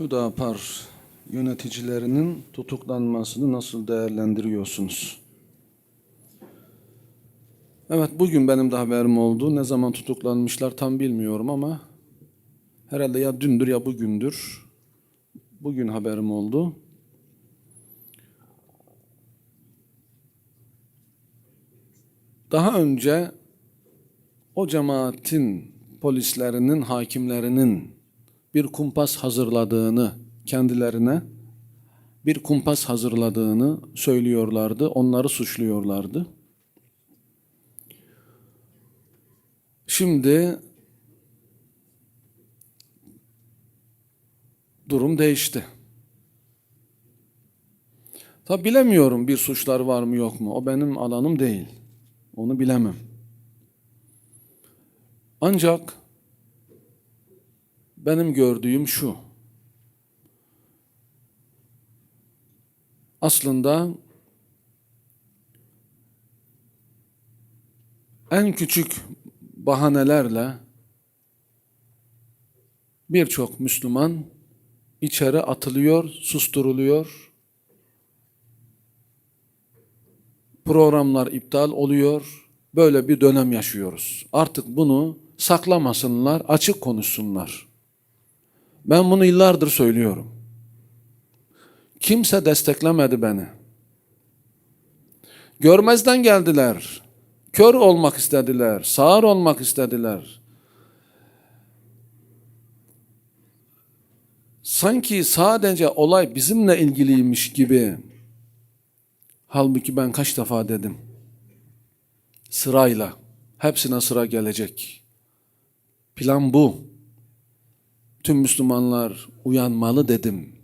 Hüdapar yöneticilerinin tutuklanmasını nasıl değerlendiriyorsunuz? Evet bugün benim de haberim oldu. Ne zaman tutuklanmışlar tam bilmiyorum ama herhalde ya dündür ya bugündür. Bugün haberim oldu. Daha önce o cemaatin polislerinin, hakimlerinin bir kumpas hazırladığını kendilerine bir kumpas hazırladığını söylüyorlardı. Onları suçluyorlardı. Şimdi durum değişti. Tabi bilemiyorum bir suçlar var mı yok mu. O benim alanım değil. Onu bilemem. Ancak benim gördüğüm şu. Aslında en küçük bahanelerle birçok Müslüman içeri atılıyor, susturuluyor. Programlar iptal oluyor. Böyle bir dönem yaşıyoruz. Artık bunu saklamasınlar, açık konuşsunlar. Ben bunu yıllardır söylüyorum. Kimse desteklemedi beni. Görmezden geldiler. Kör olmak istediler, sağır olmak istediler. Sanki sadece olay bizimle ilgiliymiş gibi. Halbuki ben kaç defa dedim. Sırayla. Hepsine sıra gelecek. Plan bu. Tüm Müslümanlar uyanmalı dedim.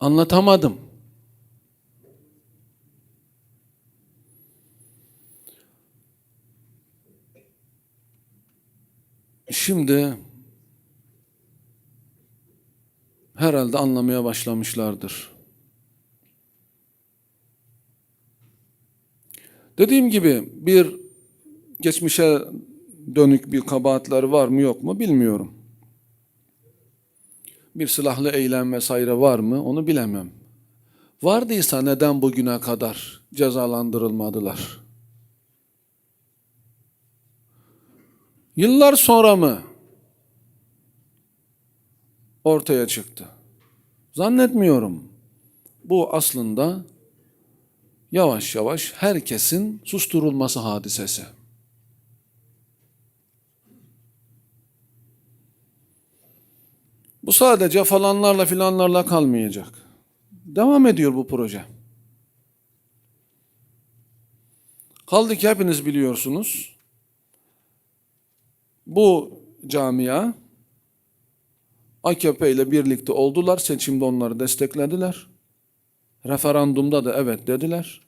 Anlatamadım. Şimdi herhalde anlamaya başlamışlardır. Dediğim gibi bir geçmişe dönük bir kabahatleri var mı yok mu bilmiyorum. Bir silahlı eylem vesaire var mı onu bilemem. Vardıysa neden bugüne kadar cezalandırılmadılar? Yıllar sonra mı ortaya çıktı? Zannetmiyorum. Bu aslında yavaş yavaş herkesin susturulması hadisesi. Bu sadece falanlarla filanlarla kalmayacak. Devam ediyor bu proje. Kaldı ki hepiniz biliyorsunuz. Bu camia AKP ile birlikte oldular. Seçimde onları desteklediler. Referandumda da evet dediler.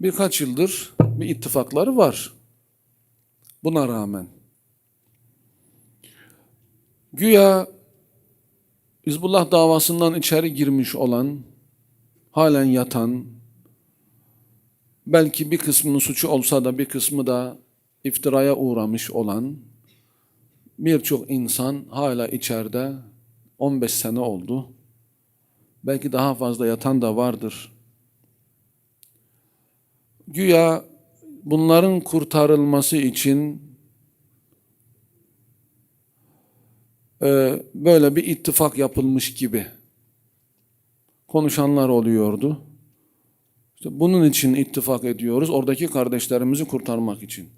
Birkaç yıldır bir ittifakları var. Buna rağmen. Güya Hizbullah davasından içeri girmiş olan, halen yatan, belki bir kısmının suçu olsa da bir kısmı da iftiraya uğramış olan birçok insan hala içeride 15 sene oldu. Belki daha fazla yatan da vardır. Güya bunların kurtarılması için böyle bir ittifak yapılmış gibi konuşanlar oluyordu. İşte bunun için ittifak ediyoruz. Oradaki kardeşlerimizi kurtarmak için.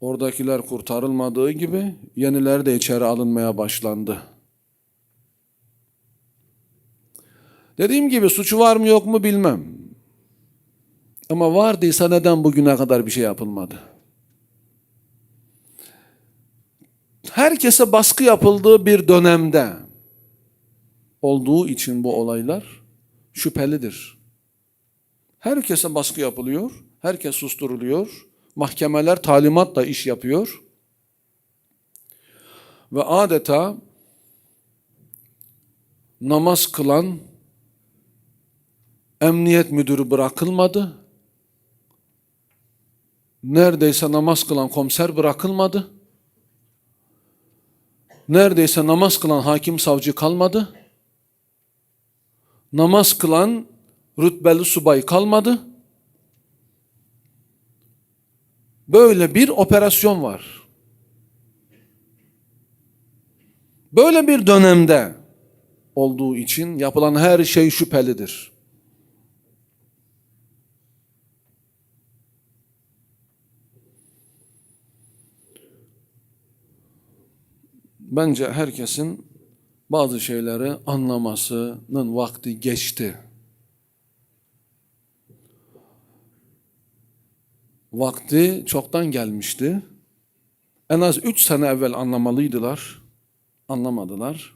Oradakiler kurtarılmadığı gibi yeniler de içeri alınmaya başlandı. Dediğim gibi suçu var mı yok mu bilmem. Ama vardıysa neden bugüne kadar bir şey yapılmadı? Herkese baskı yapıldığı bir dönemde olduğu için bu olaylar şüphelidir. Herkese baskı yapılıyor, herkes susturuluyor, mahkemeler talimatla iş yapıyor ve adeta namaz kılan emniyet müdürü bırakılmadı. Neredeyse namaz kılan komiser bırakılmadı. Neredeyse namaz kılan hakim savcı kalmadı. Namaz kılan rütbeli subay kalmadı. Böyle bir operasyon var. Böyle bir dönemde olduğu için yapılan her şey şüphelidir. Bence herkesin bazı şeyleri anlamasının vakti geçti. Vakti çoktan gelmişti. En az üç sene evvel anlamalıydılar. Anlamadılar.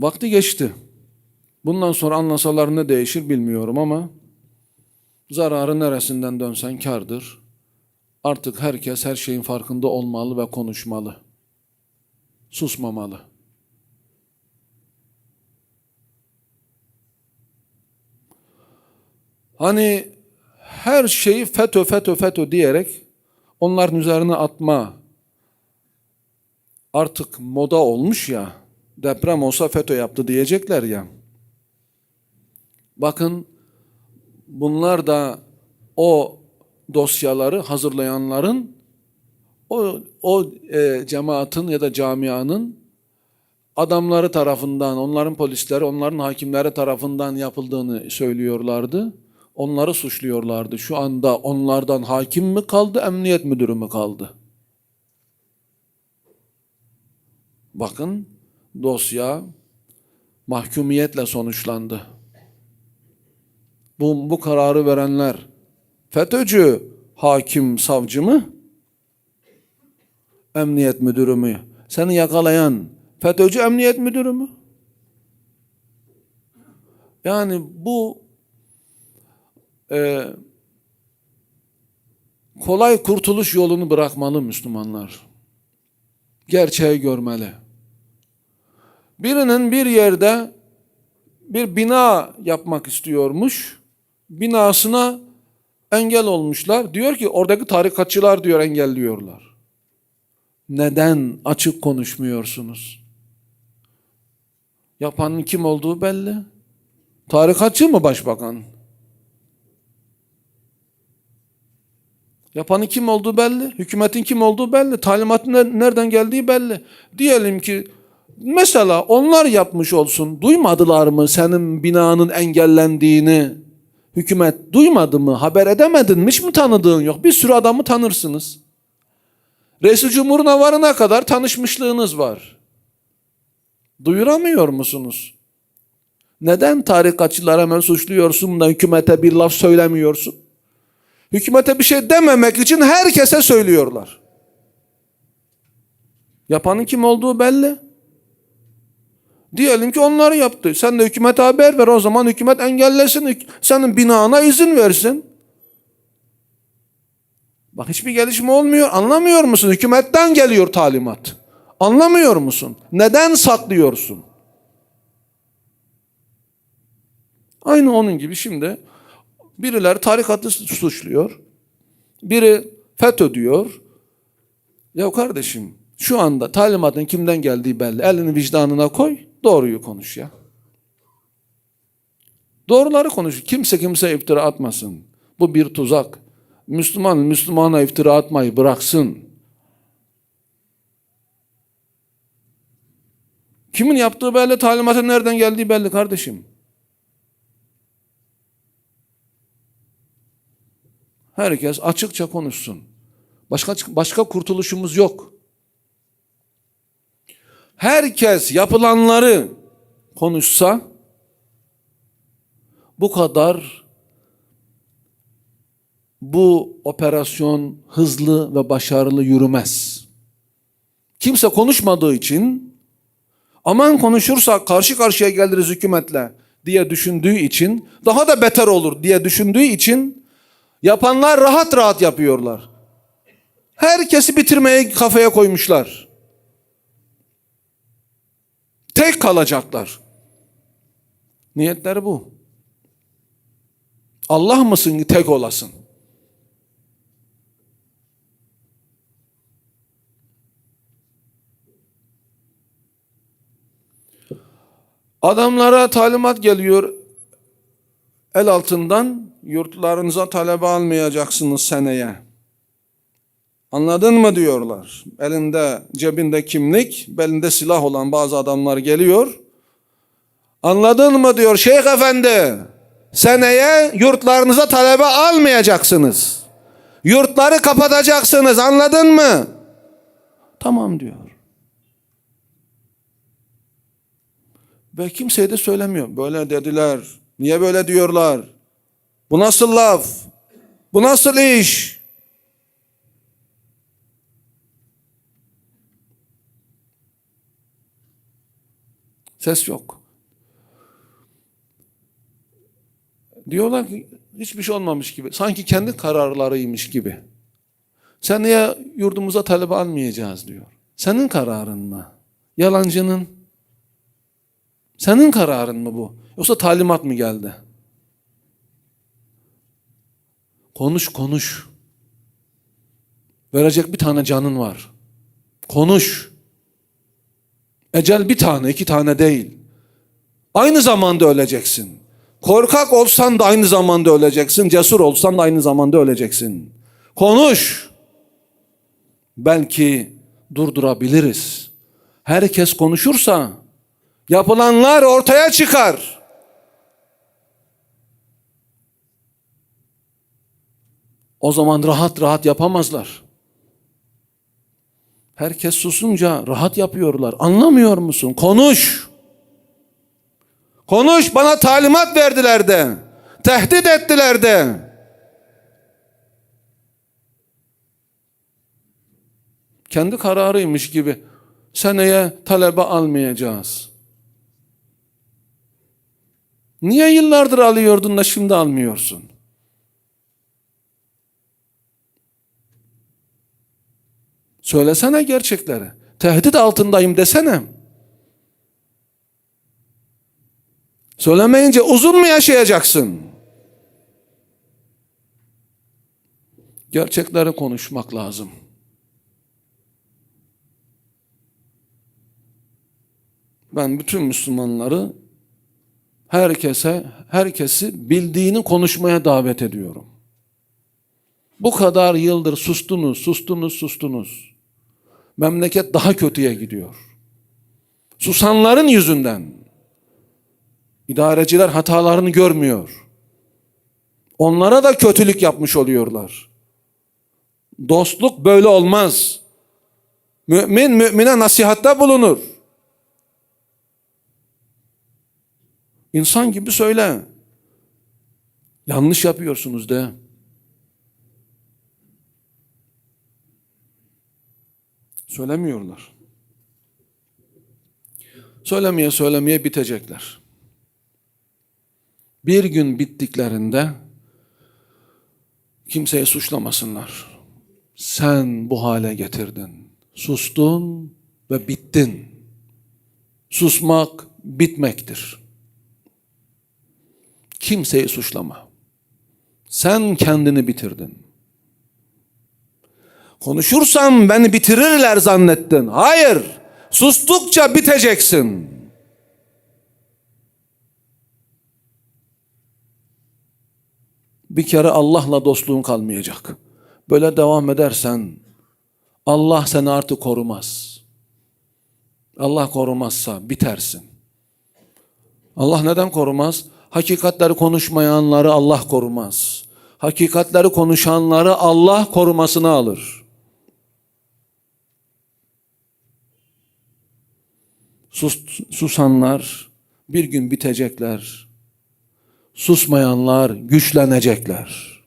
Vakti geçti. Bundan sonra anlasalar ne değişir bilmiyorum ama zararı neresinden dönsen kardır. Artık herkes her şeyin farkında olmalı ve konuşmalı. Susmamalı. Hani her şeyi FETÖ, FETÖ, FETÖ diyerek onların üzerine atma artık moda olmuş ya. Deprem olsa FETÖ yaptı diyecekler ya. Bakın bunlar da o dosyaları hazırlayanların o, o e, cemaatin ya da camianın adamları tarafından, onların polisleri, onların hakimleri tarafından yapıldığını söylüyorlardı. Onları suçluyorlardı. Şu anda onlardan hakim mi kaldı, emniyet müdürü mü kaldı? Bakın dosya mahkumiyetle sonuçlandı. Bu, bu kararı verenler FETÖ'cü hakim savcı mı? Emniyet müdürü mü? Seni yakalayan FETÖ'cü emniyet müdürü mü? Yani bu e, kolay kurtuluş yolunu bırakmalı Müslümanlar. Gerçeği görmeli. Birinin bir yerde bir bina yapmak istiyormuş. Binasına engel olmuşlar. Diyor ki oradaki tarikatçılar diyor engelliyorlar. Neden açık konuşmuyorsunuz? Yapanın kim olduğu belli. Tarikatçı mı başbakan? Yapanın kim olduğu belli. Hükümetin kim olduğu belli. Talimatın nereden geldiği belli. Diyelim ki mesela onlar yapmış olsun. Duymadılar mı senin binanın engellendiğini? Hükümet duymadı mı? Haber edemedin mi? Hiç mi tanıdığın yok? Bir sürü adamı tanırsınız. Reis-i Cumhur'una varına kadar tanışmışlığınız var. Duyuramıyor musunuz? Neden tarikatçılar hemen suçluyorsun da hükümete bir laf söylemiyorsun? Hükümete bir şey dememek için herkese söylüyorlar. Yapanın kim olduğu belli. Diyelim ki onları yaptı. Sen de hükümete haber ver o zaman hükümet engellesin. Senin binana izin versin. Bak hiçbir gelişme olmuyor. Anlamıyor musun? Hükümetten geliyor talimat. Anlamıyor musun? Neden saklıyorsun? Aynı onun gibi şimdi birileri tarikatı suçluyor. Biri FETÖ diyor. Ya kardeşim şu anda talimatın kimden geldiği belli. Elini vicdanına koy. Doğruyu konuş ya. Doğruları konuş. Kimse kimse iftira atmasın. Bu bir tuzak. Müslüman Müslümana iftira atmayı bıraksın. Kimin yaptığı belli, talimatın nereden geldiği belli kardeşim. Herkes açıkça konuşsun. Başka başka kurtuluşumuz yok. Herkes yapılanları konuşsa bu kadar bu operasyon hızlı ve başarılı yürümez. Kimse konuşmadığı için aman konuşursak karşı karşıya geliriz hükümetle diye düşündüğü için daha da beter olur diye düşündüğü için yapanlar rahat rahat yapıyorlar. Herkesi bitirmeye kafaya koymuşlar. Tek kalacaklar. Niyetleri bu. Allah mısın ki tek olasın? Adamlara talimat geliyor el altından yurtlarınıza talebe almayacaksınız seneye. Anladın mı diyorlar. Elinde cebinde kimlik, belinde silah olan bazı adamlar geliyor. Anladın mı diyor Şeyh Efendi. Seneye yurtlarınıza talebe almayacaksınız. Yurtları kapatacaksınız anladın mı? Tamam diyor. Ve kimseye de söylemiyor. Böyle dediler. Niye böyle diyorlar? Bu nasıl laf? Bu nasıl iş? Ses yok. Diyorlar ki hiçbir şey olmamış gibi. Sanki kendi kararlarıymış gibi. Sen niye yurdumuza talebe almayacağız diyor. Senin kararın mı? Yalancının. Senin kararın mı bu? Yoksa talimat mı geldi? Konuş konuş. Verecek bir tane canın var. Konuş. Ecel bir tane, iki tane değil. Aynı zamanda öleceksin. Korkak olsan da aynı zamanda öleceksin. Cesur olsan da aynı zamanda öleceksin. Konuş. Belki durdurabiliriz. Herkes konuşursa yapılanlar ortaya çıkar. O zaman rahat rahat yapamazlar. Herkes susunca rahat yapıyorlar. Anlamıyor musun? Konuş. Konuş bana talimat verdiler de. Tehdit ettiler de. Kendi kararıymış gibi seneye talebe almayacağız. Niye yıllardır alıyordun da şimdi almıyorsun? Söylesene gerçekleri. Tehdit altındayım desene. Söylemeyince uzun mu yaşayacaksın? Gerçekleri konuşmak lazım. Ben bütün Müslümanları herkese, herkesi bildiğini konuşmaya davet ediyorum. Bu kadar yıldır sustunuz, sustunuz, sustunuz. Memleket daha kötüye gidiyor. Susanların yüzünden. İdareciler hatalarını görmüyor. Onlara da kötülük yapmış oluyorlar. Dostluk böyle olmaz. Mümin mümine nasihatte bulunur. İnsan gibi söyle. Yanlış yapıyorsunuz de. Söylemiyorlar. Söylemeye söylemeye bitecekler. Bir gün bittiklerinde kimseye suçlamasınlar. Sen bu hale getirdin. Sustun ve bittin. Susmak bitmektir. Kimseyi suçlama. Sen kendini bitirdin. Konuşursam beni bitirirler zannettin. Hayır. Sustukça biteceksin. Bir kere Allah'la dostluğun kalmayacak. Böyle devam edersen Allah seni artık korumaz. Allah korumazsa bitersin. Allah neden korumaz? Hakikatleri konuşmayanları Allah korumaz. Hakikatleri konuşanları Allah korumasına alır. Sus, susanlar bir gün bitecekler. Susmayanlar güçlenecekler.